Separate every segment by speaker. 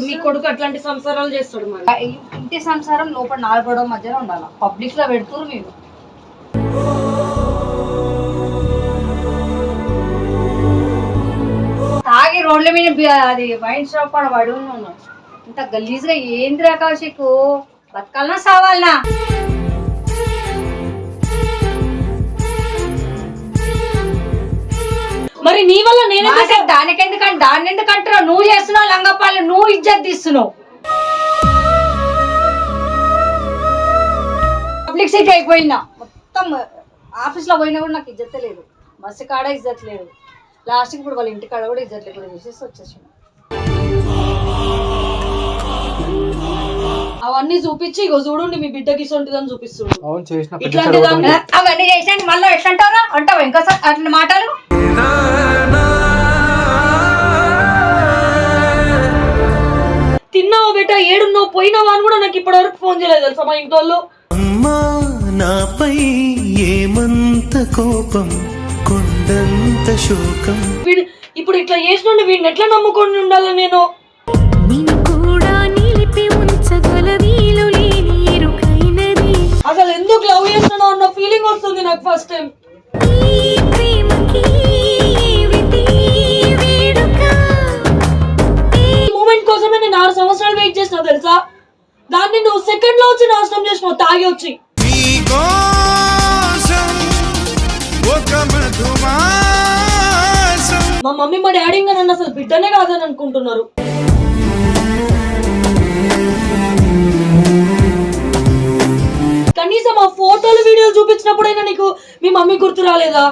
Speaker 1: మీ? కొడుకు అట్లాంటి సంసారాలు చేస్తాడు మరి.
Speaker 2: ఇంటి సంసారం లోపల నాలుగు గొడవ మధ్యలో ఉండాలి? పబ్లిక్లో పెడుతురు మీరు. తాగి రోడ్ల మీద అది వైన్ షాప్ కూడా పడి ఉన్నాను. ఇంత గలీజ్గా ఏంది కౌశిక్ బతకాలనా సావాలనా?
Speaker 1: మరి నీ వల్ల నేనే
Speaker 2: దానికెందుకంటే దాన్ని ఎందుకంటారు నువ్వు చేస్తున్నావు లంగపాలు నువ్వు ఇజ్జత్ తీస్తున్నావు. పబ్లిక్ సిటీ అయిపోయినా మొత్తం ఆఫీస్లో పోయినా కూడా నాకు ఇజ్జత్ లేదు. బస్సు కాడ ఇజ్జత్ లేదు. లాస్ట్ ఇప్పుడు వాళ్ళ ఇంటి కాడ కూడా ఇజ్జత్ లేకుండా చేసేసి వచ్చేసి
Speaker 1: అవన్నీ చూపించి ఇగో చూడండి మీ బిడ్డకి ఇసొంటిదని ఇట్లాంటి దాన్ని
Speaker 2: అవన్నీ చేసాను మళ్ళీ ఎట్లా అంటారా అంటావా? ఇంకోసారి అట్లా మాటలు?
Speaker 1: తిన్నావా బేట? ఏడున్నావు? పోయినావా అని కూడా నాకు ఇప్పటి వరకు ఫోన్ చేయలేదు తెలుసా మా ఇంట్లో వాళ్ళు.
Speaker 3: అమ్మా నాపై ఏమంత కోపం కొండంత శోకం.
Speaker 1: వీడు ఇప్పుడు ఇట్లా చేసినండి వీడిని ఎట్లా నమ్ముకొని ఉండాలి నేను? అసలు ఎందుకు లవ్ చేస్తున్నావు అన్న ఫీలింగ్ వస్తుంది నాకు ఫస్ట్ టైం కోసమే నేను ఆరు సంవత్సరాలు వెయిట్ చేసిన తెలుసా? దాన్ని నువ్వు సెకండ్లో వచ్చి నాశనం చేసినావు తాగి వచ్చి. మా మమ్మీ మా డాడీ ఇంకా నన్ను అసలు బిడ్డనే కాదని అనుకుంటున్నారు. కనీసం ఆ ఫోటోలు వీడియోలు చూపించినప్పుడైనా నీకు మీ మమ్మీ గుర్తు రాలేదా?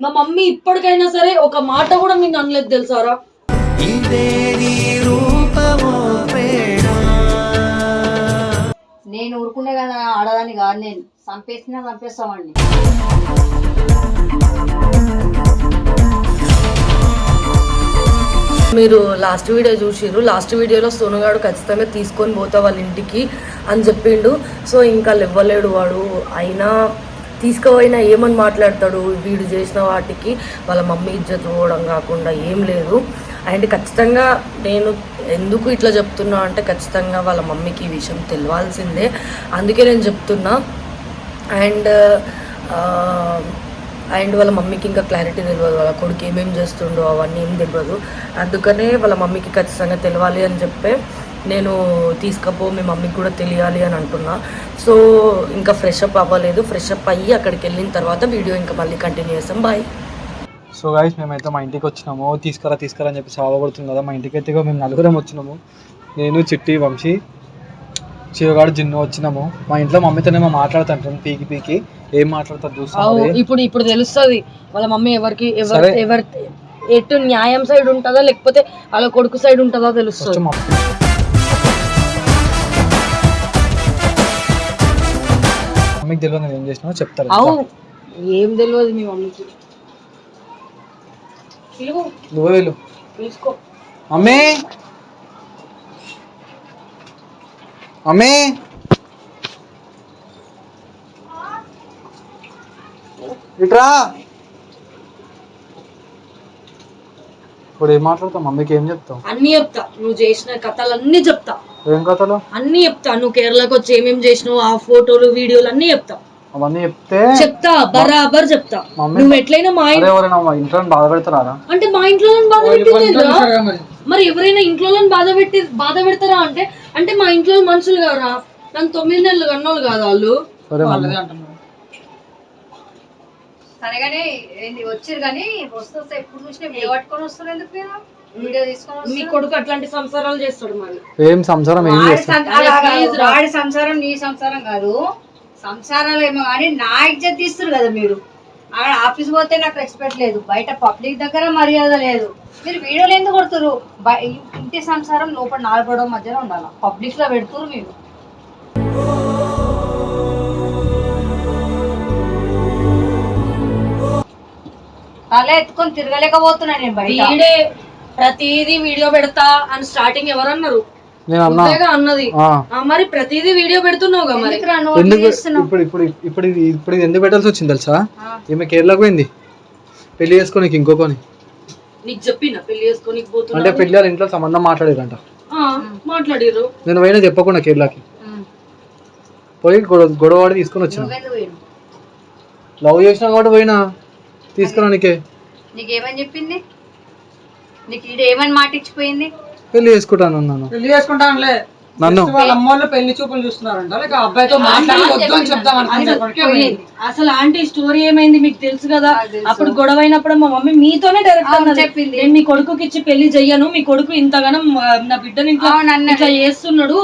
Speaker 1: మా మమ్మీ ఇప్పటికైనా సరే ఒక మాట కూడా మీకు అనలేదు తెలుసారా
Speaker 2: నేను ఊరుకునే కదా ఆడదాన్ని కాదు నేను. చంపేసినా చంపేస్తామండి.
Speaker 4: మీరు లాస్ట్ వీడియో చూసిర్రు లాస్ట్ వీడియోలో సోనుగాడు ఖచ్చితంగా తీసుకొని పోతా వాళ్ళ ఇంటికి అని చెప్పిండు. సో ఇంకా ఇవ్వలేడు వాడు. అయినా తీసుకుపోయినా ఏమని మాట్లాడతాడు? వీడు చేసిన వాటికి వాళ్ళ మమ్మీ ఇజ్జత్ పోవడం కాకుండా ఏం లేదు. అండ్ ఖచ్చితంగా నేను ఎందుకు ఇట్లా చెప్తున్నా అంటే ఖచ్చితంగా వాళ్ళ మమ్మీకి ఈ విషయం తెలియాల్సిందే అందుకే నేను చెప్తున్నా. అండ్ అండ్ వాళ్ళ మమ్మీకి ఇంకా క్లారిటీ తెలియదు వాళ్ళ కొడుకు ఏమేమి చేస్తుండో అవన్నీ ఏం తెలియదు అందుకనే వాళ్ళ మమ్మీకి ఖచ్చితంగా తెలియాలి అని చెప్పే. నేను తీసుకపో మీ మమ్మీకి కూడా తెలియాలి అని అంటున్నా. సో ఇంకా ఫ్రెష్ అప్ అవ్వలేదు. ఫ్రెష్ అప్ అయ్యి అక్కడికి వెళ్ళిన తర్వాత వీడియో ఇంకా మళ్ళీ కంటిన్యూ చేస్తాం. బాయ్
Speaker 5: సో గైస్ మేమైతే మా ఇంటికి వచ్చినాము. తీసుకురా తీసుకురా అని చెప్పి సావబడుతుంది కదా. మా ఇంటికి అయితే మేము నలుగురం వచ్చినాము. నేను చిట్టి వంశీ చివగాడు జిన్ను వచ్చినాము. మా ఇంట్లో మమ్మీతోనేమో మాట్లాడుతుంటాం పీకి పీకి. ఏం మాట్లాడతారు చూస్తాం.
Speaker 1: ఇప్పుడు ఇప్పుడు తెలుస్తుంది. వాళ్ళ మమ్మీ ఎవరికి ఎవరు. ఎవరి ఎటు న్యాయం సైడ్ ఉంటుందా? లేకపోతే వాళ్ళ కొడుకు సైడ్ ఉంటుందా? తెలుస్తుంది.
Speaker 5: మమ్మీకి తెలియదు నేను ఏం చేసినా చెప్తారు.
Speaker 1: అవు ఏం తెలియదు మీ మమ్మీకి.
Speaker 5: నువ్వే వెళ్ళు.
Speaker 1: పిలుచుకో.
Speaker 5: మమ్మీ. మమ్మీ. ఇట్రా. ఇప్పుడు ఏం మాట్లాడతావు? మమ్మీకి ఏం చెప్తావు?
Speaker 1: అన్ని చెప్తా. నువ్వు చేసిన కథలు అన్ని చెప్తా.
Speaker 5: ఏం కథలు?
Speaker 1: అన్ని చెప్తా. నువ్వు కేరళకు వచ్చి ఏమేమి చేసినావు ఆ ఫోటోలు వీడియోలు అన్ని చెప్తా.
Speaker 5: అవన్నీ చెప్తే
Speaker 1: చెప్తా బరాబర్ చెప్తా. నువ్వు ఎట్లయినా మా ఇంట్లో
Speaker 5: ఎవరైనా మా ఇంట్లో బాధ పెడతారా?
Speaker 1: అంటే మా ఇంట్లో బాధ పెట్టలేదురా మరి. ఎవరైనా ఇంట్లో బాధ పెట్టి బాధ పెడతారా అంటే అంటే మా ఇంట్లో మనుషులు కారా నన్ను తొమ్మిది నెలలు కన్నోళ్ళు కాదు వాళ్ళు.
Speaker 5: సరే
Speaker 2: కానీ ఏంది వచ్చిర్రు కానీ వస్తే ఎప్పుడు చూసినా వీడియో పట్టుకొని వస్తారు ఎందుకు మీరు? వీడియో తీసుకొని
Speaker 1: మీ? కొడుకు అట్లాంటి సంసారాలు చేస్తాడు మరి.
Speaker 5: ఏం సంసారం ఏం
Speaker 2: వాడి
Speaker 5: చేస్తాం
Speaker 2: సం- అలా కాదు. వాడి సంసారం నీ సంసారం కాదు. సంసారాలు ఏమో కానీ నా ఇజ్జత్ తీస్తారు కదా మీరు. అక్కడ ఆఫీస్ పోతే నాకు రెస్పెక్ట్ లేదు. బయట పబ్లిక్ దగ్గర మర్యాద లేదు. మీరు వీడియోలు ఎందుకు కొడుతురు బయ- ఇంటి సంసారం లోపల నాలుగు గొడవ మధ్యలో ఉండాలి? పబ్లిక్లో పెడుతురు మీరు. తల ఎత్తుకొని తిరగలేకపోతున్నా నేను బయట.
Speaker 1: వీడే ప్రతిదీ వీడియో పెడతా అని స్టార్టింగ్ ఎవరన్నారు?
Speaker 5: నేను అన్నా.
Speaker 1: నువ్వేగా అన్నది.
Speaker 5: ఆ.
Speaker 1: ఆ, మరి ప్రతిదీ వీడియో పెడుతున్నావుగా మరి?
Speaker 2: ఎందుకురా నువ్వు అట్లా
Speaker 5: ఎందుకు
Speaker 2: చేస్తున్నావు?
Speaker 5: ఇప్పుడు ఇప్పుడు ఇప్పుడు ఇది ఇప్పుడు ఇది ఎందుకు పెట్టాల్సి వచ్చింది తెలుసా? ఈమె కేరళకు పోయింది. పెళ్ళి చేసుకోనికి ఇంకొకని.
Speaker 1: నీకు చెప్పిన పెళ్ళి పోతున్నా
Speaker 5: అంటే పెళ్ళి వాళ్ళ ఇంట్లో సంబంధం మాట్లాడారంట
Speaker 1: మాట్లాడిర్రు.
Speaker 5: నేను పోయినా చెప్పకుండా కేరళకి
Speaker 2: ఉమ్.
Speaker 5: పోయి గొడవ తీసుకొని వచ్చిన.
Speaker 2: నువ్వెందుకు పోయినావు?
Speaker 5: లవ్ చేసినా కాబట్టి పోయినా. తీసుకురానికే
Speaker 2: నీకేమని చెప్పింది? నీకు ఈడ ఏమని మాట ఇచ్చిపోయింది
Speaker 5: పెళ్ళి చేసుకుంటాను అన్నాను.
Speaker 6: పెళ్ళి చేసుకుంటానులే.
Speaker 5: నన్ను?
Speaker 6: వాళ్ళ అమ్మోళ్ళు పెళ్ళి చూపులు చూస్తున్నారంట. లేక అబ్బాయితో మాట్లాడి వద్దు అని చెప్దాం
Speaker 1: అసలు ఆంటీ స్టోరీ ఏమైంది మీకు తెలుసు కదా? అప్పుడు గొడవ అయినప్పుడు మా మమ్మీ మీతోనే డైరెక్ట్
Speaker 2: చెప్పింది.
Speaker 1: నేను మీ కొడుకుకి ఇచ్చి పెళ్ళి చెయ్యను. మీ కొడుకు ఇంతగానం నా బిడ్డని ఇట్లా చేస్తున్నాడు.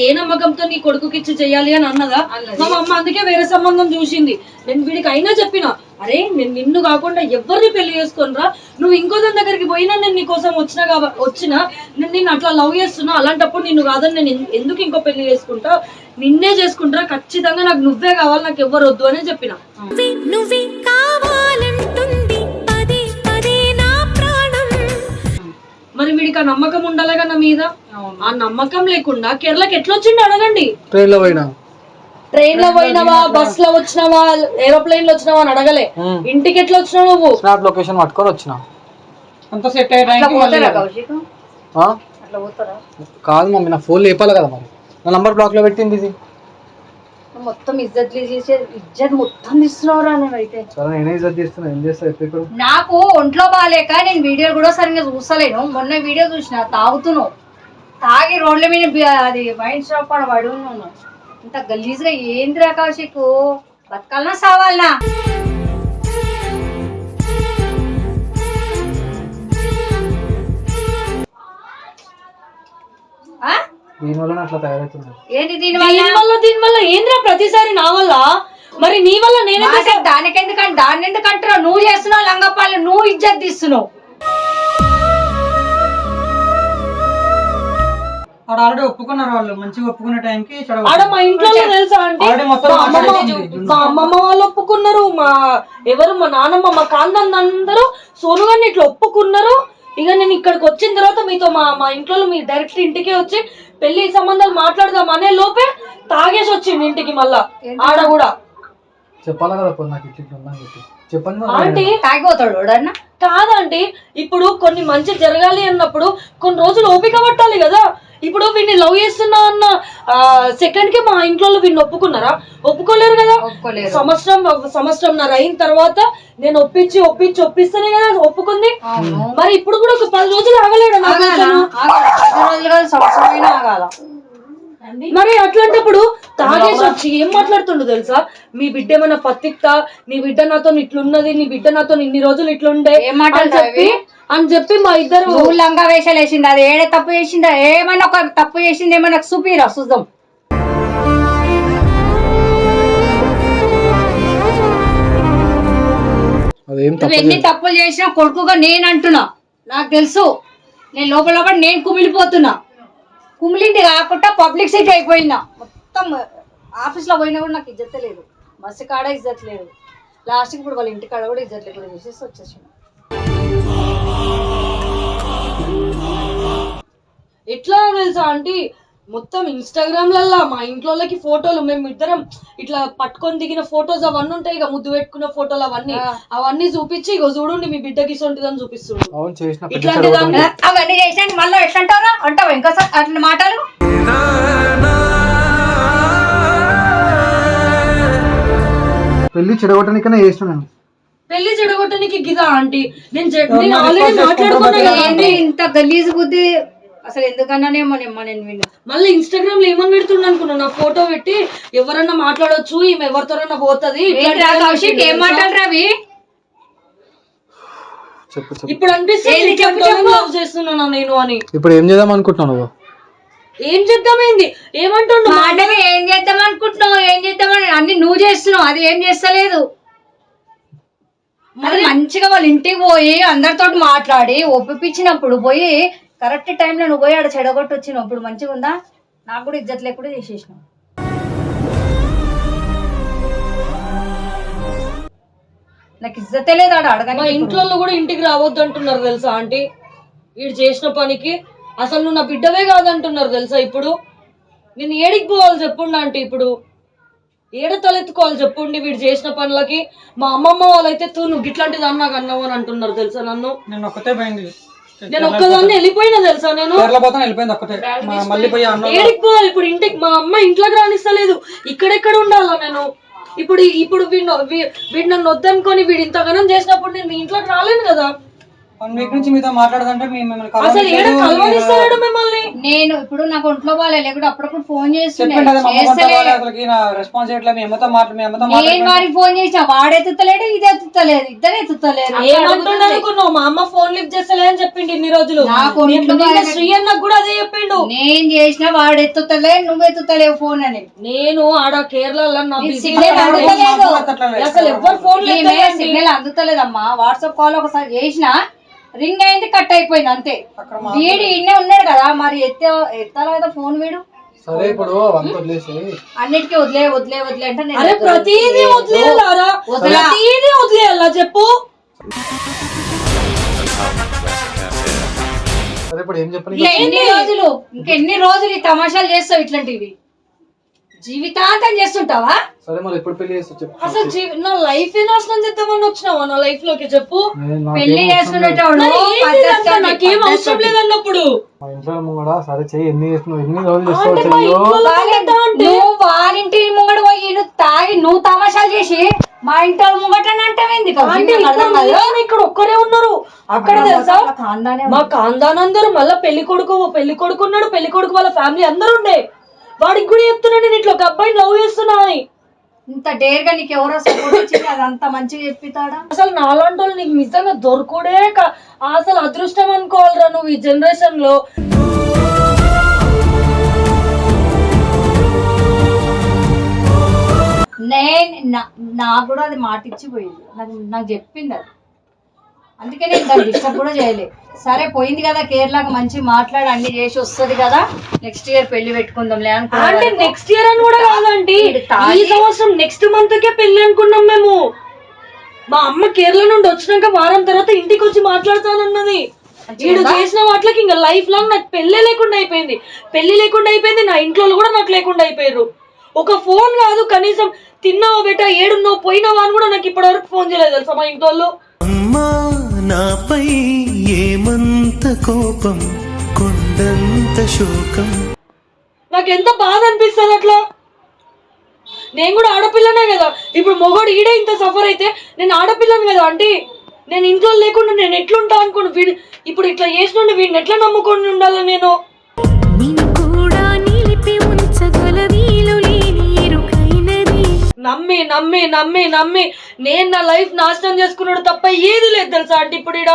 Speaker 1: ఏ నమ్మకంతో నీ కొడుకుకి ఇచ్చి చెయ్యాలి అని అన్నదా? మా అమ్మ అందుకే వేరే సంబంధం చూసింది. నేను వీడికి అయినా చెప్పిన అరే నేను నిన్ను కాకుండా ఎవరిని పెళ్ళి చేసుకోనరా? నువ్వు ఇంకో దాని దగ్గరికి పోయినా నేను నీ కోసం వచ్చినా కాబట్టి వచ్చినా నేను నిన్ను అట్లా లవ్ చేస్తున్నా? అలాంటప్పుడు నిన్ను కాదని నేను ఎందుకు ఇంకో పెళ్ళి చేసుకుంటా? నిన్నే చేసుకుంటా ఖచ్చితంగా నాకు నువ్వే కావాలి నాకు ఎవ్వరు వద్దు అని చెప్పిన.
Speaker 7: నువ్వే నువ్వే కావాలంటుంది. పదే పదే నా ప్రాణం.
Speaker 1: మరి వీడికి ఆ నమ్మకం ఉండాలిగా నా మీద? ఆ నమ్మకం లేకుండా కేరళకి ఎట్లా వచ్చిండు అడగండి.
Speaker 5: ట్రైన్లో పోయినా.
Speaker 1: ట్రైన్లో పోయినావా? బస్లో వచ్చినావా? ఏరోప్లేన్లో వచ్చినావా అని అడగలే. ఇంటికి ఎట్లా వచ్చినావు నువ్వు?
Speaker 5: స్నాప్ లొకేషన్ పట్టుకొని వచ్చిన.
Speaker 6: అంత సెట్
Speaker 5: కాదు. మమ్మీ నా ఫోన్ లేపాలి కదా మరి. నా నంబర్ బ్లాక్లో పెట్టింది ఇది
Speaker 2: నువ్వు మొత్తం ఇజ్జత్ చేసే ఇజ్జత్ మొత్తం తీస్తున్నావురా నువ్వైతే.
Speaker 5: సరే నేనే ఇజ్జత్ చేస్తున్నా ఏం చేస్తా?
Speaker 2: నాకు ఒంట్లో బాగాలేక నేను వీడియోలు కూడా సరిగ్గా చూస్తలేను. మొన్న వీడియో చూసిన తాగుతున్నావు. తాగి రోడ్ల మీద అది వైన్ షాప్ కూడా పడి ఉన్నాను. ఇంత గలీజ్గా ఏందిరా కౌశిక్ బతకాలనా సావాలనా? ఆ?
Speaker 5: దీనివల్ల అట్లా తయారవుతుంది?
Speaker 2: ఏంటి దీనివల్ల?
Speaker 1: దీని వల్ల దీని వల్ల ఏంద్రా ప్రతిసారి నా వల్ల? మరి నీ వల్ల నేనే
Speaker 2: దానికెందుకంటే దాన్ని ఎందుకు అంటున్నావు నువ్వు చేస్తున్నావు లంగపాలు నువ్వు ఇజ్జత్ తీస్తున్నావు.
Speaker 6: ఆడ ఆల్రెడీ ఒప్పుకున్నారు వాళ్ళు మంచిగా ఒప్పుకునే టైంకి
Speaker 1: ఆడ మా ఇంట్లో తెలుసా అంటే మా అమ్మమ్మ వాళ్ళు ఒప్పుకున్నారు మా ఎవరు మా నాన్నమ్మ మా కాందన్ అందరూ సోను గారిని ఇట్లా ఒప్పుకున్నారు. ఇక నేను ఇక్కడికి వచ్చిన తర్వాత మీతో మా మా ఇంట్లో మీరు డైరెక్ట్ ఇంటికే వచ్చి పెళ్ళి సంబంధాలు మాట్లాడదాం అనే లోపే తాగేసి వచ్చింది ఇంటికి మళ్ళా. ఆడ కూడా.
Speaker 5: చెప్పాలి కదా నాకు చెప్పండి
Speaker 1: ఆంటీ.
Speaker 2: తాగిపోతాడు
Speaker 1: కాదండి ఇప్పుడు కొన్ని మంచి జరగాలి అన్నప్పుడు కొన్ని రోజులు ఓపిక పట్టాలి కదా. ఇప్పుడు వీడిని లవ్ చేస్తున్నా అన్న సెకండ్కి మా ఇంట్లో వీడిని ఒప్పుకున్నారా? ఒప్పుకోలేరు కదా?
Speaker 2: ఒప్పుకోలేరు.
Speaker 1: సంవత్సరం సంవత్సరంన్నర అయిన తర్వాత నేను ఒప్పించి ఒప్పించి ఒప్పిస్తేనే కదా ఒప్పుకుంది. మరి ఇప్పుడు కూడా ఒక పది రోజులు ఆగలేడు నా మరి అట్లాంటప్పుడు తాగేసి వచ్చి ఏం మాట్లాడుతుండో తెలుసా? మీ బిడ్డ ఏమైనా పత్తిక్తా నీ బిడ్డ నాతో ఇట్లున్నది నీ బిడ్డ నాతో ఇన్ని రోజులు ఇట్లుండే
Speaker 2: ఏం మాటలు
Speaker 1: అని చెప్పి అని చెప్పి మా ఇద్దరు
Speaker 2: లంగా వేషాలు వేసింది అది ఏడే తప్పు చేసిందా? ఏమైనా ఒక తప్పు చేసింది ఏమైనా చూపిరా చూద్దాం.
Speaker 5: అదేం
Speaker 2: నువ్వు
Speaker 5: తప్పదు
Speaker 2: ఎన్ని తప్పులు చేసినా కొడుకుగా నేను అంటున్నా. నాకు తెలుసు. నేను లోపల లోపల నేను కుమిలిపోతున్నా. కుమిలింటి కాకుండా పబ్లిక్ సిటీ అయిపోయినా మొత్తం ఆఫీస్లో పోయినా కూడా నాకు ఇజ్జత లేదు. బస్సు కాడ ఇజ్జత లేదు. లాస్ట్కి ఇప్పుడు వాళ్ళ ఇంటి కాడ కూడా ఇజ్జత లేకుండా చేసేసి వచ్చేసాను.
Speaker 1: ఎట్లా తెలుసా అంటే మొత్తం ఇన్స్టాగ్రామ్ లల్లా మా ఇంట్లోకి ఫోటోలు మేము ఇద్దరం ఇట్లా పట్టుకొని దిగిన ఫోటోస్ అవన్నీ ఉంటాయి. ఇక ముద్దు పెట్టుకున్న ఫోటోలు అవన్నీ. అవన్నీ చూపించి ఇగో చూడండి మీ బిడ్డకి ఇసొంటిదని చూపిస్తుంది
Speaker 5: అవును చేసిన పెద్ద
Speaker 1: ఇట్లాంటి. దాన్ని
Speaker 2: అవన్నీ చేసినాక మళ్ళీ ఎట్లా అంటావురా అంటావా ఇంకోసారి అట్లా మాటలు?
Speaker 5: పెళ్ళి చెడగొట్టడానికనే చేసిన నేను.
Speaker 1: పెళ్ళి చెడగొట్టడానికి గిదా ఆంటీ? నేను ఆల్రెడీ మాట్లాడుకున్నా
Speaker 2: ఇంత గలీజ్ బుద్ధి? అసలు ఎందుకన్నానేమో నేను నేను విన్నా.
Speaker 1: మళ్ళీ ఇన్స్టాగ్రామ్లో ఏమని పెడుతుండ అనుకున్నా నా ఫోటో పెట్టి ఎవరన్నా మాట్లాడొచ్చు ఈమె ఎవరితోనన్నా పోతది
Speaker 2: కౌశిక్ ఏం మాటలు రవి
Speaker 5: చెప్పు చెప్పు.
Speaker 1: ఇప్పుడు అనిపిస్తుంది చేస్తున్నానా నేను అని?
Speaker 5: ఇప్పుడు ఏం చేద్దాం అనుకుంటున్నావు నువ్వు?
Speaker 1: ఏం చేద్దామేంది ఏమంటుండు
Speaker 2: మాటగా ఏం చేద్దాం అనుకుంటున్నావు? ఏం చేద్దామని అన్ని నువ్వు చేస్తున్నావు అది ఏం చేస్తలేదు? మరి మంచిగా వాళ్ళ ఇంటికి పోయి అందరితో మాట్లాడి ఒప్పించినప్పుడు పోయి కరెక్ట్ టైంలో నువ్వు పోయి ఆడ చెడగొట్టి వచ్చినావు ఇప్పుడు మంచిగా ఉందా? నాకు కూడా ఇజ్జత్ లేకుండా చేసేసినావు. నాకు ఇజ్జతే లేదు ఆడ
Speaker 1: మా
Speaker 2: అడగని
Speaker 1: ఇంట్లో కూడా ఇంటికి రావద్దు అంటున్నారు తెలుసా ఆంటీ? వీడు చేసిన పనికి అసలు నువ్వు నా బిడ్డవే కాదంటున్నారు తెలుసా ఇప్పుడు? నేను ఏడికి పోవాలి చెప్పుండి అంటే ఇప్పుడు. ఏడ తలెత్తుకోవాలి చెప్పుండి వీడు చేసిన పనులకి? మా అమ్మమ్మ వాళ్ళైతే తూ నువ్వు ఇట్లాంటిది అన్నా అన్నావు అని అంటున్నారు తెలుసా నన్ను?
Speaker 6: నేను ఒక్కతే పోయింది.
Speaker 1: నేను ఒక్కదాన్ని వెళ్ళిపోయినా తెలుసా నేను?
Speaker 6: కేరళ వెళ్ళిపోయింది మా- మళ్ళీ పోయి అన్న
Speaker 1: ఏడికి పోవాలి ఇప్పుడు ఇంటికి? మా అమ్మ ఇంట్లోకి రానిస్తలేదు. ఇక్కడెక్కడ ఉండాలా నేను? ఇప్పుడు ఇప్పుడు వీడు వీడు నన్ను వద్దనుకొని వీడు ఇంతగానం చేసినప్పుడు నేను మీ ఇంట్లోకి రాలేను కదా?
Speaker 6: వన్ వీక్ నుంచి మీతో మాట్లాడదంటే మేము మిమ్మల్ని
Speaker 1: అసలు ఏడ
Speaker 6: కలవట్లేదు.
Speaker 1: కలవనిస్తలేడు మిమ్మల్ని?
Speaker 2: నేను ఇప్పుడు నాకు ఒంట్లో బాగాలే లేకుంటే అప్పుడప్పుడు ఫోన్ చేస్తుండే.
Speaker 6: చెప్పిండు కదా మా అమ్మ
Speaker 2: చేస్తలే.
Speaker 6: వాళ్ళ అసలుకి నా రెస్పాన్స్ చేయట్లేదు. మీ అమ్మతో మాట్లా మీ అమ్మతో
Speaker 2: నేను
Speaker 6: మాట్లాడుతున్నా
Speaker 2: వారికి ఫోన్ చేసిన వాడు ఎత్తుతలేడు ఇది ఎత్తుతలేదు ఇద్దరు
Speaker 1: ఏమంటుండ అనుకున్నావు? మా అమ్మ ఫోన్ లిఫ్ట్ చేస్తలే అని చెప్పిండు ఇన్ని రోజులు.
Speaker 2: నాకు ఒంట్లో
Speaker 1: నిన్న
Speaker 2: బాగాలేదు.
Speaker 1: శ్రీ అన్నకు కూడా అదే చెప్పిండు.
Speaker 2: నేను చేసిన వాడు ఎత్తుతలే నువ్వు ఎత్తుతలేవు ఫోన్ అని.
Speaker 1: నేను ఆడ కేరళలో నా
Speaker 2: నీకు
Speaker 1: busy
Speaker 2: సిగ్నల్ అందుతలేదు.
Speaker 1: అసలు ఎవ్వరు ఫోన్
Speaker 2: సిగ్నల్ అందుతలేదమ్మా. వాట్సాప్ కాల్ ఒకసారి చేసిన రింగ్ అయింది కట్ అయిపోయింది అంతే. వీడు ఇన్నే ఉన్నాడు కదా మరి ఎత్తే ఎత్తాలి కదా ఫోన్ వీడు?
Speaker 5: సరే ఇప్పుడు
Speaker 2: అన్నిటికీ వదిలే వదిలే వదిలే అంటే
Speaker 1: అరే ప్రతిదీ వదిలేయాలరా
Speaker 2: వదిలా.
Speaker 1: ప్రతిదీ వదిలేయాలా చెప్పు?
Speaker 5: సరే ఇప్పుడు ఏం చెప్పని
Speaker 2: ఇంకా ఎన్ని రోజులు ఇంకెన్ని రోజులు ఈ తమాషాలు చేస్తావు ఇట్లాంటివి? జీవితాంతం చేస్తుంటావా?
Speaker 5: సరే మరి ఎప్పుడు పెళ్ళి చేస్తా చెప్పు
Speaker 1: అసలు జీవి- నా లైఫ్ నాశనం చేద్దామని వచ్చినావా? నా లైఫ్లోకి చెప్పు.
Speaker 5: పెళ్ళి లేదు.
Speaker 2: చేసుకునేటోడు
Speaker 1: మరి
Speaker 2: పద్ధతి? తోటి,
Speaker 1: నాకేం అవసరం
Speaker 2: తోటి.
Speaker 1: లేదన్నప్పుడు.
Speaker 5: మా ఇంట్లో ముంగడ సరే చెయ్యి ఎన్ని చేస్తున్నావు? ఎన్ని రోజులు చేస్తావు
Speaker 1: అంటే మా
Speaker 5: చెయ్యో.
Speaker 1: ఇంట్లో
Speaker 2: వాళ్ళ-
Speaker 1: ఉంటా అంటే?
Speaker 2: నువ్వు వారింటి ముంగడ పోయి నువ్వు తాగి నువ్వు తమాషాలు చేసి మా ఇంట్లో ముంగట అంటావేంది
Speaker 1: అంటే ఇక్కడ ఒక్కరే ఉన్నారు. అక్కడ తెలుసా? మా కాందాన్ అందరూ మళ్ళా పెళ్ళి కొడుకు పెళ్ళి కొడుకు ఉన్నాడు పెళ్ళి కొడుకు వాళ్ళ ఫ్యామిలీ అందరూ ఉండే. వాడికి కూడా చెప్తున్నాను నేను ఇట్లా ఒక అబ్బాయిని లవ్ చేస్తున్నా అని.
Speaker 2: ఇంత డేర్గా నీకు ఎవరో సపోర్ట్ వచ్చింది అది అంత మంచిగా చెప్పితాడా?
Speaker 1: అసలు నాలాంటి వాళ్ళు నీకు నిజంగా దొరకడే కా- అసలు అదృష్టం అనుకోవాలిరా నువ్వు ఈ జనరేషన్లో.
Speaker 2: నేను నా- నాకు కూడా అది మాట ఇచ్చిపోయింది నాకు నాకు చెప్పింది అది. అందుకే నేను దాన్ని డిస్టర్బ్ కూడా చేయలేదు సరే పోయింది కదా కేరళకు మంచి మాట్లాడి అన్ని చేసి వస్తుంది కదా. నెక్స్ట్ ఇయర్ పెళ్ళి పెట్టుకుందాంలే
Speaker 1: అంటే
Speaker 2: అనుకున్నాను
Speaker 1: నెక్స్ట్ ఇయర్ అని కూడా కాదండి.
Speaker 2: తాగి-
Speaker 1: ఈ సంవత్సరం నెక్స్ట్ మంత్ కే పెళ్ళి అనుకున్నాం మేము. మా అమ్మ కేరళ నుండి వచ్చినాక వారం తర్వాత ఇంటికి వచ్చి మాట్లాడతానన్నది. వీడు చేసిన వాటికి ఇంకా లైఫ్ లాంగ్ నాకు పెళ్ళే లేకుండా అయిపోయింది. పెళ్ళి లేకుండా అయిపోయింది నా ఇంట్లో కూడా నాకు లేకుండా అయిపోయారు. ఒక ఫోన్ కాదు కనీసం తిన్నావా బేటా ఏడున్నావు పోయినావా అని కూడా నాకు ఇప్పటివరకు ఫోన్ చేయలేదు తెలుసా మా ఇంట్లో వాళ్ళు.
Speaker 3: అమ్మా నాపై ఏమంత కోపం కొండంత శోకం.
Speaker 1: నాకు ఎంత బాధ అనిపిస్తుంది అట్లా? నేను కూడా ఆడపిల్లనే కదా. ఇప్పుడు మొగోడు ఈడే ఇంత సఫర్ అయితే నేను ఆడపిల్లని కదా అంటే నేను ఇంట్లో లేకుండా నేను ఎట్లుంటా అనుకోను? వీడు ఇప్పుడు ఇట్లా చేసిన వీడిని ఎట్లా నమ్ముకొని ఉండాలి నేను? నమ్మి నమ్మి నమ్మి నమ్మి. నేను నా లైఫ్ నాశనం చేసుకున్నాడు తప్ప ఏది లేదు తెలుసా అంటే ఇప్పుడు ఈడ?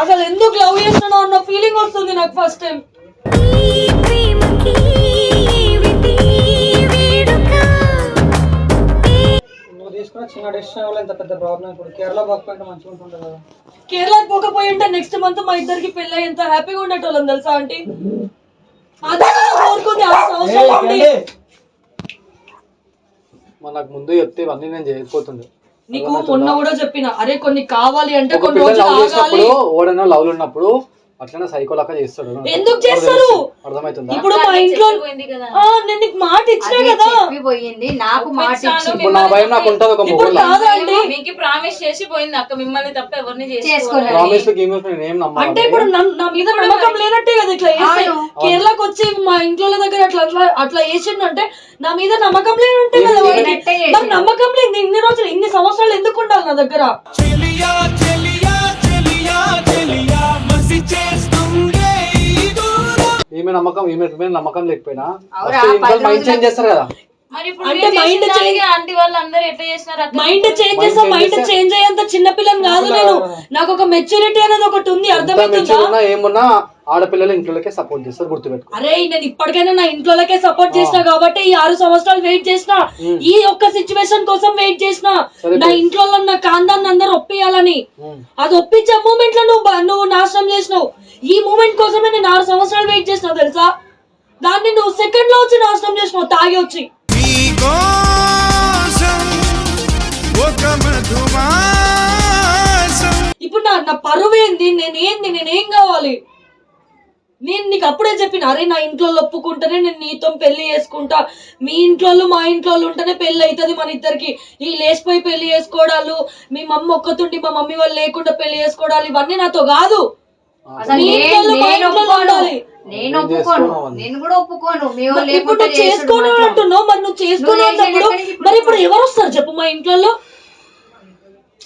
Speaker 1: అసలు ఎందుకు లవ్ చేస్తున్నావు అన్న ఫీలింగ్ వస్తుంది నాకు ఫస్ట్ టైం
Speaker 6: నువ్వు తీసుకున్న చిన్న డెసిషన్ వల్ల ఇంత పెద్ద ప్రాబ్లం ఇప్పుడు కేరళ పోకపోయింటే మంచిగా ఉంటుండే కదా.
Speaker 1: కేరళకి పోకపోయి ఉంటే నెక్స్ట్ మంత్ మా ఇద్దరికి పెళ్ళి ఎంత హ్యాపీగా ఉండేటోళ్ళం తెలుసా ఆంటీ?
Speaker 5: నాకు ముందు చెప్తే ఇవన్నీ నేను చేయకపోతుండే.
Speaker 1: నీకు మొన్న కూడా చెప్పిన అరే కొన్ని కావాలి అంటే కొన్ని రోజులు ఆగాలి.
Speaker 5: చేసినప్పుడు ఓడనో లవ్ ఉన్నప్పుడు అట్లనే సైకో లెక్క చేస్తాడు
Speaker 1: ఎందుకు చేస్తారు?
Speaker 5: అర్థమవుతుందా?
Speaker 1: ఇప్పుడు మా ఇంట్లో ఆ, నేను నీకు మాట ఇచ్చినా
Speaker 2: అది
Speaker 1: కదా.
Speaker 2: చెప్పి పోయింది నాకు మాట ఇచ్చింది
Speaker 5: ఇప్పుడు నా భయం నాకు ఉంటుంది ఒక
Speaker 1: ఇప్పుడు
Speaker 5: మొగోళ్ళ
Speaker 1: కాదా అండి
Speaker 8: మీకు ప్రామిస్ చేసి పోయింది అక్క మిమ్మల్ని తప్ప ఎవరిని
Speaker 2: చేసుకోలేదు.
Speaker 5: ప్రామిస్ గేమ్స్ నేను ఏం నమ్మను.
Speaker 1: అంటే ఇప్పుడు నన్ను- నా మీద నమ్మకం లేనట్టే కదా ఇట్లా చేస్తే.
Speaker 2: అవును.
Speaker 1: కేరళకి వచ్చి మా ఇంట్లో దగ్గర అట్లా అట్లా అట్లా చేసిండంటే నా మీద నమ్మకం లేనట్టే కదా వాడికి.
Speaker 2: లేనట్టే చేసిండు.
Speaker 1: మరి నమ్మకం లేదు. ఇన్ని రోజులు ఇన్ని సంవత్సరాలు ఎందుకు ఉండాలి నా దగ్గర?
Speaker 3: చెలియా
Speaker 5: ఈమె నమ్మకం ఈమె మీద నమ్మకం లేకపోయినా మైండ్ చేంజ్ చేస్తారు కదా.
Speaker 1: అంటే
Speaker 8: ఆంటీ వాళ్ళు అందరూ ఎట్లా చేసినారు?
Speaker 1: మైండ్ చేంజ్ చేసా
Speaker 5: Mind
Speaker 1: మైండ్ చేంజ్ అయ్యేంత చిన్న పిల్లని కాదు నేను. నాకు ఒక మెచ్యూరిటీ అనేది ఒకటి ఉంది. అర్థమవుతుందా?
Speaker 5: ఏమున్నా ఆడపిల్లలు ఇంట్లోకే సపోర్ట్ చేస్తారు గుర్తుపెట్టుకో.
Speaker 1: అరే నేను ఇప్పటికైనా నా ఇంట్లోకే సపోర్ట్ చేసిన కాబట్టి ఈ ఆరు సంవత్సరాలు వెయిట్ చేసిన ఈ ఒక్క సిచ్యువేషన్ కోసం వెయిట్ చేసిన నా ఇంట్లో నా కాందాన్ని అందరు ఒప్పియాలని. అది ఒప్పించే మూమెంట్లో నువ్వు నువ్వు నాశనం చేసినావు. ఈ మూమెంట్ కోసమే నేను ఆరు సంవత్సరాలు వెయిట్ చేసినావు తెలుసా? దాన్ని నువ్వు సెకండ్లో వచ్చి నాశనం చేసినావు తాగి వచ్చి.
Speaker 3: మధుమాసం.
Speaker 1: నా నా పరువు ఏంది? నేనేంది నేనేం కావాలి? నేను నీకు అప్పుడే చెప్పిన అరే నా ఇంట్లో ఒప్పుకుంటేనే నేను నీతో పెళ్ళి చేసుకుంటా. మీ ఇంట్లో మా ఇంట్లో ఉంటేనే పెళ్ళి అవుతుంది మన ఇద్దరికి. ఈ లేచిపోయి పెళ్ళి చేసుకోవడాలు మీ మమ్మీ ఒక్కతుండి మా మమ్మీ వాళ్ళు లేకుండా పెళ్ళి చేసుకోవడాలు ఇవన్నీ నాతో కాదు.
Speaker 2: నేను- ఒప్పుకోను. నేను కూడా ఒప్పుకోను.
Speaker 1: ఇప్పుడు నువ్వు చేసుకోను. అంటున్నావు మరి నువ్వు చేసుకోను అన్నప్పుడు మరి ఇప్పుడు ఎవరు వస్తారు? చెప్పు మా ఇంట్లో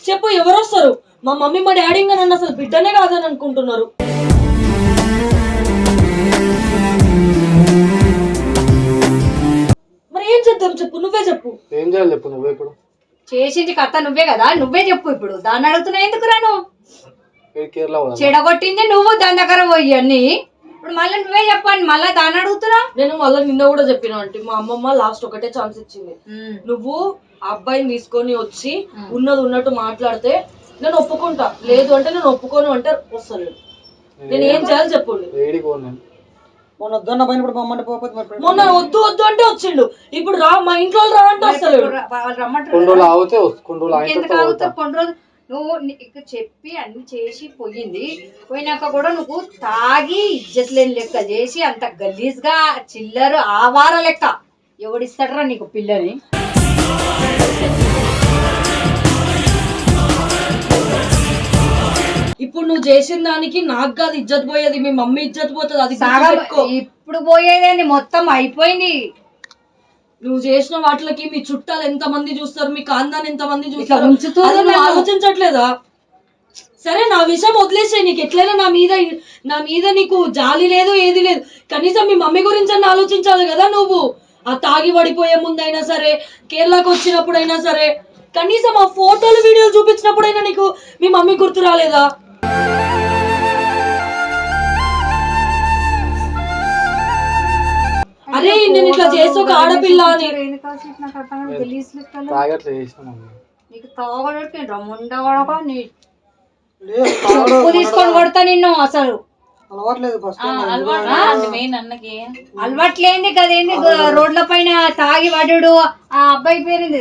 Speaker 1: చెప్పు ఎవరు వస్తారు? మా మమ్మీ మా డాడీ ఇంకా నన్ను అసలు బిడ్డనే కాదని అనుకుంటున్నారు. మరి ఏం చేద్దాం చెప్పు? నువ్వే చెప్పు.
Speaker 5: ఏం చేయాలి చెప్పు నువ్వు ఇప్పుడు?
Speaker 2: చేసింది కథ నువ్వే కదా. నువ్వే చెప్పు ఇప్పుడు. దాన్ని అడుగుతున్నా ఎందుకు రాను? చెడగొట్టింది నువ్వు దాని దగ్గర పోయి అన్ని. ఇప్పుడు మళ్ళీ నువ్వే చెప్పండి మళ్ళీ దాన్ని అడుగుతున్నా?
Speaker 1: నేను మళ్ళీ నిన్న కూడా చెప్పిన అంటే మా అమ్మమ్మ లాస్ట్ ఒకటే ఛాన్స్ ఇచ్చింది. నువ్వు ఆ అబ్బాయిని తీసుకొని వచ్చి ఉన్నది ఉన్నట్టు మాట్లాడితే నేను ఒప్పుకుంటా. లేదు అంటే నేను ఒప్పుకోను అంటే వస్తలేడు నేను ఏం చేయాలి చెప్పండి.
Speaker 6: మొన్న వద్దన్న పైన ఇప్పుడు మమ్మల్ని పోకపోతే మరి
Speaker 1: మొన్న వద్దు వద్దు అంటే వచ్చిండు. ఇప్పుడు రా మా ఇంట్లో రా అంటే వస్తలేడు.
Speaker 2: వాళ్ళు రమ్మంటారు
Speaker 5: కొన్ని రోజులు ఆగితే కొన్ని రోజులు
Speaker 2: నువ్వు ని- ఇక్కడ చెప్పి అన్ని చేసి పోయింది. పోయినాక కూడా నువ్వు తాగి ఇజ్జత్ లేని లెక్క చేసి అంత గలీజ్గా చిల్లరు ఆవార లెక్క ఎవడిస్తాడరా నీకు పిల్లని?
Speaker 1: ఇప్పుడు నువ్వు చేసిన దానికి నాకు కాదు ఇజ్జత్ పోయేది. మీ మమ్మీ ఇజ్జత్ పోతుంది. అది.
Speaker 2: ఇప్పుడు పోయేదేంది? మొత్తం అయిపోయింది.
Speaker 1: నువ్వు చేసిన వాటికి మీ చుట్టాలు ఎంత మంది చూస్తారు మీ కాందాన్ని ఎంత మంది చూస్తారు? అది నువ్వు. ఆలోచించట్లేదా? సరే నా విషయం వదిలేసే నీకు. ఎట్లయినా నా మీద నా మీద నీకు జాలి లేదు ఏది లేదు. కనీసం మీ మమ్మీ గురించి అన్న ఆలోచించాలి కదా నువ్వు. ఆ తాగి పడిపోయే ముందైనా సరే కేరళకు వచ్చినప్పుడైనా సరే కనీసం ఆ ఫోటోలు వీడియోలు చూపించినప్పుడైనా నీకు మీ మమ్మీ గుర్తు రాలేదా? నేను ఇట్లా చేసి ఒక ఆడపిల్ల అని.
Speaker 2: నీ తీసుకొని కొడతా నిన్ను అసలు.
Speaker 6: అలవాట్లేదు
Speaker 2: కదేంది? రోడ్ల పైన తాగి పడుడు. ఆ అబ్బాయి పేరుంది?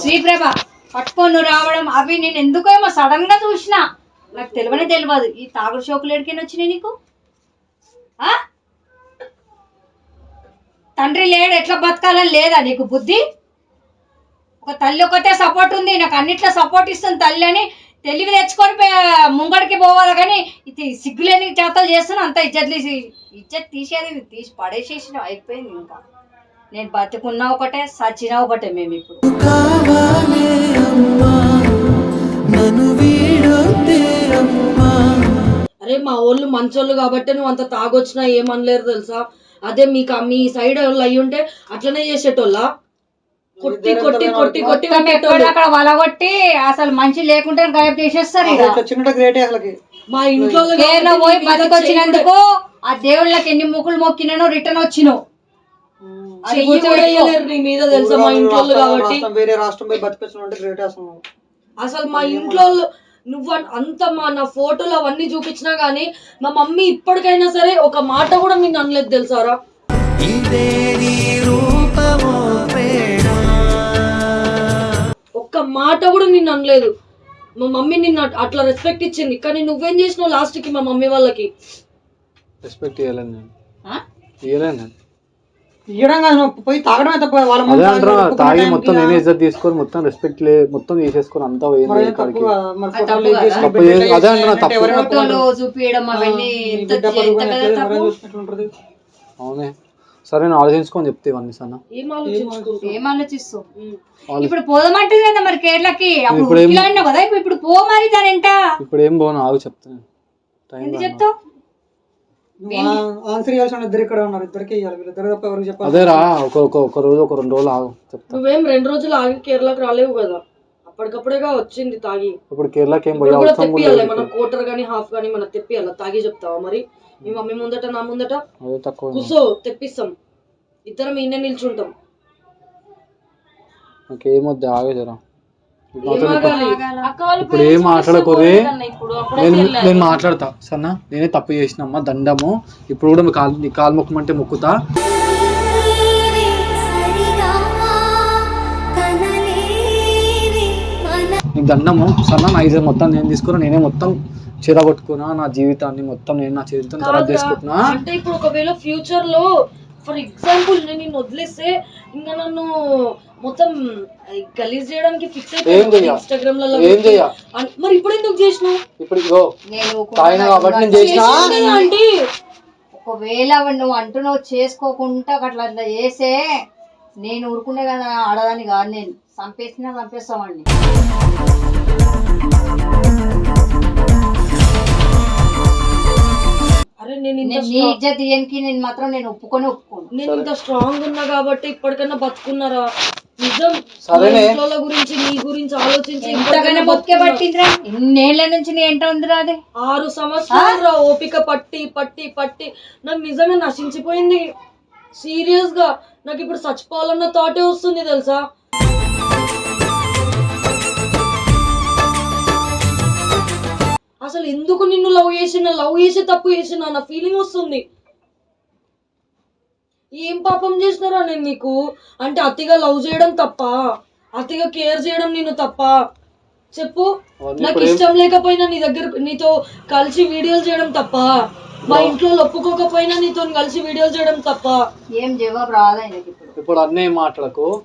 Speaker 2: శ్రీప్రభ. పట్టుకొని రావడం. అవి నేను ఎందుకో ఏమో సడన్గా చూసిన. నాకు తెలియనే తెలియదు. ఈ తాగుడు షోకులు ఎడికైనా వచ్చినాయి నీకు? ఆ? తండ్రి లేడు ఎట్లా బతకాలని లేదా నీకు బుద్ధి? ఒక తల్లి ఒకటే సపోర్ట్ ఉంది నాకు అన్నిట్లో సపోర్ట్ ఇస్తుంది తల్లి అని తెలివి తెచ్చుకొని ముంగడికి పోవాలి కానీ ఇది సిగ్గులేని చేతలు చేస్తున్నా అంత ఇజ్జత్ తీసి ఇజ్జత్ తీసేది తీసి పడేసేసిన అయిపోయింది ఇంకా. నేను బతుకున్నా ఒకటే సచ్చినా ఒకటే మేము ఇప్పుడు.
Speaker 3: కావాలే అమ్మా నన్ను వీడొద్దే అమ్మా.
Speaker 1: అరే మా వాళ్ళు మంచోళ్ళు కాబట్టి నువ్వు అంత తాగొచ్చినా ఏమనలేరు తెలుసా? అదే మీకు మీ సైడ్ వాళ్ళు అయ్యి ఉంటే అట్లనే చేసేటోళ్ళ? కొట్టి కొట్టి కొట్టి కొట్టి
Speaker 2: అక్కడ వలగొట్టి అసలు మంచి లేకుంటే గాయబ్ చేసేస్తారు
Speaker 1: మా ఇంట్లో
Speaker 2: కేరళ పోయి బతికొచ్చినందుకు ఆ దేవుళ్ళకి ఎన్ని ముక్కులు మొక్కినానో రిటర్న్ వచ్చినావు. అది
Speaker 1: చెయ్యి కూడా
Speaker 2: గుర్తుపెట్టుకో.
Speaker 1: వేయలేరు నీ మీద తెలుసా మా ఇంట్లో వాళ్ళు కాబట్టి.
Speaker 6: రాష్ట్రం వేరే రాష్ట్రం పోయి బతికొచ్చిన అంటే గ్రేట్ అసలు.
Speaker 1: అసలు మా ఇంట్లో వాళ్ళు నువ్వు అంత మా నా ఫోటోలు అవన్నీ చూపించినా గానీ మా మమ్మీ ఇప్పటికైనా సరే ఒక మాట కూడా నేను అనలేదు తెలుసారా ఒక్క మాట కూడా నిన్ను అనలేదు మా మమ్మీ నిన్ను అట్- అట్లా రెస్పెక్ట్ ఇచ్చింది. కానీ నువ్వేం చేసినావు లాస్ట్కి మా మమ్మీ వాళ్ళకి?
Speaker 5: రెస్పెక్ట్ ఇవ్వలేను నేను.
Speaker 2: ఆ?
Speaker 5: ఇవ్వలేను నేను
Speaker 6: ఇయ్యడం కాదు నువ్వు పోయి తాగడమే తప్ప వాళ్ళ ముందు
Speaker 5: అదే
Speaker 6: తాగి
Speaker 5: అంటారా మొత్తం నేనే ఇజ్జత్ తీసుకొని మొత్తం రెస్పెక్ట్ లే మొత్తం తీసేసుకొని అంతా
Speaker 6: మరి
Speaker 5: పోయింది
Speaker 6: ఏం తప్పు
Speaker 5: కాడికి
Speaker 6: కాదా? మరి
Speaker 2: అది
Speaker 6: ఫోటోలు
Speaker 2: తప్పు
Speaker 6: చేసి
Speaker 2: కాదా?
Speaker 5: తప్పు
Speaker 6: బిడ్డ
Speaker 5: చేసి- అదే
Speaker 6: చేసి
Speaker 5: అంటున్నా,
Speaker 6: అంటే
Speaker 5: తప్పు.
Speaker 6: ఎవరైనా
Speaker 2: ఫోటోలు చూపించడం అవన్నీ
Speaker 6: నీ
Speaker 2: ఎంత
Speaker 6: బిడ్డ పరువు
Speaker 2: ఎంత
Speaker 6: పోయినట్లేదు,
Speaker 2: పెద్ద
Speaker 6: ఎవరైనా
Speaker 2: తప్పు
Speaker 6: చూసినట్లుంటది.
Speaker 5: అవునే సరే నేను ఆలోచించుకొని చెప్తే ఇవన్నీ సన్న
Speaker 1: ఏం ఆలోచించుకుంటావు
Speaker 2: ఏం ఆలోచిస్తావు
Speaker 5: వాళ్ళు
Speaker 2: ఇప్పుడు పోదామంటుంది కదా మరి కేరళకి అప్పుడు
Speaker 5: ఇప్పుడు ఏం-
Speaker 2: ఉరికిలో అన్నావు కదా ఇప్పుడు ఇప్పుడు పో మరి దాని ఎంట
Speaker 5: ఇప్పుడు ఏం పోను ఆగు చెప్తాను టైం
Speaker 2: ఎందుకు
Speaker 5: రాను.
Speaker 2: చెప్తావు
Speaker 6: ఆన్సర్ ఇద్దరు ఇక్కడ ఉన్నారు ఇద్దరికి ఇవ్వాలి వీళ్ళిద్దరు తప్ప ఎవరికి చెప్పాలి?
Speaker 5: అదేరా ఒక ఒక ఒక రోజు ఒక రెండు రోజులు ఆగు చెప్తా.
Speaker 1: నువ్వేం రెండు రోజులు ఆగి కేరళకు రాలేవు కదా? అప్పటికప్పుడేగా వచ్చింది తాగి.
Speaker 5: ఇప్పుడు కేరళకి ఏం
Speaker 1: ఇప్పుడు
Speaker 5: పోయే
Speaker 1: కూడా
Speaker 5: అవసరం కూడా
Speaker 1: తెప్పియాలి
Speaker 5: లేదు
Speaker 1: మన కోటర్ గానీ హాఫ్ గానీ మన తెప్పియాలి? తాగి చెప్తావా మరి? మీ మమ్మీ ముందట నా ముందట?
Speaker 5: అదే తక్కువ
Speaker 1: కూసో తెప్పిస్తాం. ఇద్దరం ఈయన నిల్చుంటాం.
Speaker 5: నాకేమొద్దు ఆగే జరా
Speaker 1: ఏం ఆగాలి
Speaker 8: అక్క వాళ్ళు
Speaker 5: ఇప్పుడు ఏం మాట్లాడకూడదు
Speaker 8: ఇప్పుడు అప్పుడే
Speaker 5: నేను నేను మాట్లాడతా సన్న నేనే తప్పు చేసినమ్మా దండము. ఇప్పుడు కూడా మీ కాలు నీ కాలు మొక్కమంటే మొక్కుతా. నీకు దండము సన్న నా ఇదే మొత్తం నేను తీసుకున్నా నేనే మొత్తం చెరగొట్టుకున్నా నా జీవితాన్ని మొత్తం నేను నా చేతితో ఖరాబ్. చేసుకుంటున్నా.
Speaker 1: అంటే ఇప్పుడు ఒకవేళ ఫ్యూచర్లో ఫర్ ఎగ్జాంపుల్ నేను నిన్ను వదిలేస్తే ఇంకా నన్ను మొత్తం గలీజ్ చేయడానికి ఫిక్స్ అయిపోయింది? ఇన్స్టాగ్రామ్లలో
Speaker 5: ఏం. చెయ్య?
Speaker 1: మరి ఇప్పుడు ఎందుకు చేసినావు?
Speaker 5: ఇప్పుడు ఇగో
Speaker 2: నేను
Speaker 5: తాగిన కాబట్టి నేను చేసినా?
Speaker 1: అంటే
Speaker 2: ఒకవేళ నువ్వు అంటున్నావు చేసుకోకుండా అట్లా అట్లా చేసే నేను ఊరుకునే కదా ఆడదాన్ని కాదు నేను. చంపేసినా చంపేస్తామండి
Speaker 1: అరే నేను ఇంత
Speaker 2: నేను నీ ఇజ్జత్ నేను మాత్రం నేను ఒప్పుకొని ఒప్పుకోను.
Speaker 1: నేను ఇంత స్ట్రాంగ్ ఉన్నా కాబట్టి ఇప్పటికన్నా బతుకున్నారా? నిజం.
Speaker 5: సరేనే.
Speaker 1: మా ఇంట్లోల గురించి నీ గురించి ఆలోచించి
Speaker 2: బొక్కే. పట్టిందిరా? ఇన్నేళ్ళ నుంచి నీ ఎంట ఉందిరా అది
Speaker 1: ఆరు సంవత్సరాలు రా ఓపిక పట్టి పట్టి పట్టి. నాకు నిజంగా నశించిపోయింది. సీరియస్గా నాకు ఇప్పుడు చచ్చిపోవాలన్న థాటే వస్తుంది తెలుసా? అసలు ఎందుకు నిన్ను లవ్ చేసిన? లవ్ చేసి తప్పు చేసిన నా ఫీలింగ్ వస్తుంది. ఏం పాపం చేసినారా నేను నీకు? అంటే అతిగా లవ్ చేయడం తప్ప? అతిగా కేర్ చేయడం నేను తప్ప? చెప్పు. నాకు
Speaker 5: ఏం-
Speaker 1: ఇష్టం లేకపోయినా నీ దగ్గర నీతో కలిసి వీడియోలు చేయడం తప్ప? మా ఇంట్లో ఒప్పుకోకపోయినా నీతో కలిసి వీడియోలు చేయడం తప్ప?
Speaker 2: ఏం జవాబు రాదు ఆయనకి ఇప్పుడు.
Speaker 5: అన్నీ ఏం మాట్లాడకు?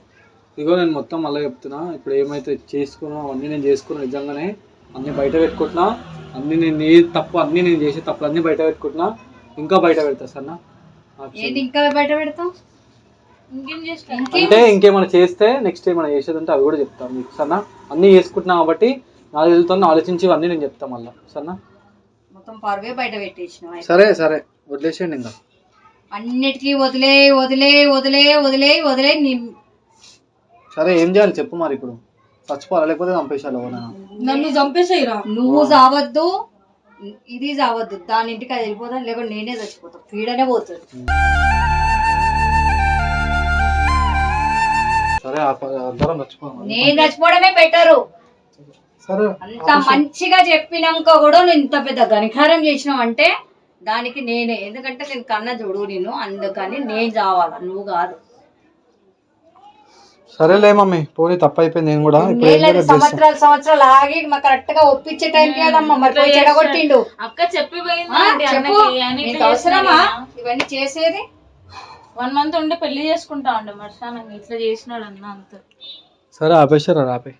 Speaker 5: ఇగో నేను మొత్తం మళ్ళీ చెప్తున్నా. ఇప్పుడు ఏమైతే చేసుకున్నా అవన్నీ నేను చేసుకున్నా నిజంగానే. అన్నీ బయట పెట్టుకుంటున్నా. అన్నీ నేను నీ తప్పు అన్నీ నేను చేసే తప్పులు అన్నీ బయట పెట్టుకుంటున్నా. ఇంకా బయట పెడతా సన్న
Speaker 2: ఏంటి ఇంకా బయట పెడతాం?
Speaker 8: ఇంకేం చేస్తా?
Speaker 5: అంటే ఇంకేమైనా చేస్తే నెక్స్ట్ ఏమైనా చేసేది ఉంటే అవి కూడా చెప్తాను మీకు సన్న అన్నీ చేసుకుంటున్నా కాబట్టి నా వెళ్తాను ఆలోచించి ఇవన్నీ నేను చెప్తాను మళ్ళీ సన్న
Speaker 2: మొత్తం పరువే బయట పెట్టేసిన
Speaker 5: సరే సరే. వదిలేసేయండి ఇంకా.
Speaker 2: అన్నిటికీ వదిలే వదిలే వదిలే వదిలే వదిలే నీ
Speaker 5: సరే ఏం చేయాలి చెప్పు మరి ఇప్పుడు. చచ్చిపోవాలి? లేకపోతే చంపేసాలి ఎవరైనా?
Speaker 1: నన్ను చంపేసేయరా?
Speaker 2: నువ్వు చావద్దు. ఇది చావద్దు. దాని ఇంటికి అది వెళ్ళిపోతాను లేకుంటే నేనే చచ్చిపోతాను పీడనే పోతుంది.
Speaker 5: సరే అందరం
Speaker 2: నేను చచ్చిపోవడమే బెటరు.
Speaker 5: సరే
Speaker 2: అంత మంచిగా చెప్పినాక కూడా నువ్వు ఇంత పెద్ద గణికారం చేసినావు అంటే దానికి నేనే. ఎందుకంటే నేను కన్న చూడు నేను అందుకని నేను చావాలా. నువ్వు కాదు.
Speaker 5: సరేలే మమ్మీ పోనీ తప్పు అయిపోయింది నేను కూడా. ఇప్పుడు ఏం.
Speaker 2: సంవత్సరాలు సంవత్సరాలు ఆగి మా కరెక్ట్గా ఒప్పించే టైంకి కదమ్మా మరి చెడగొట్టిండు.
Speaker 8: అక్క చెప్పిపోయింది
Speaker 2: చెప్పు. నీకు అవసరమా? ఇవన్నీ చేసేది?
Speaker 8: వన్ మంత్ ఉండి పెళ్ళి చేసుకుంటా ఉండే మర్షానంగా ఇట్లా చేసినాడు అన్న అంత.
Speaker 5: సరే ఆపేసారా ఆపే.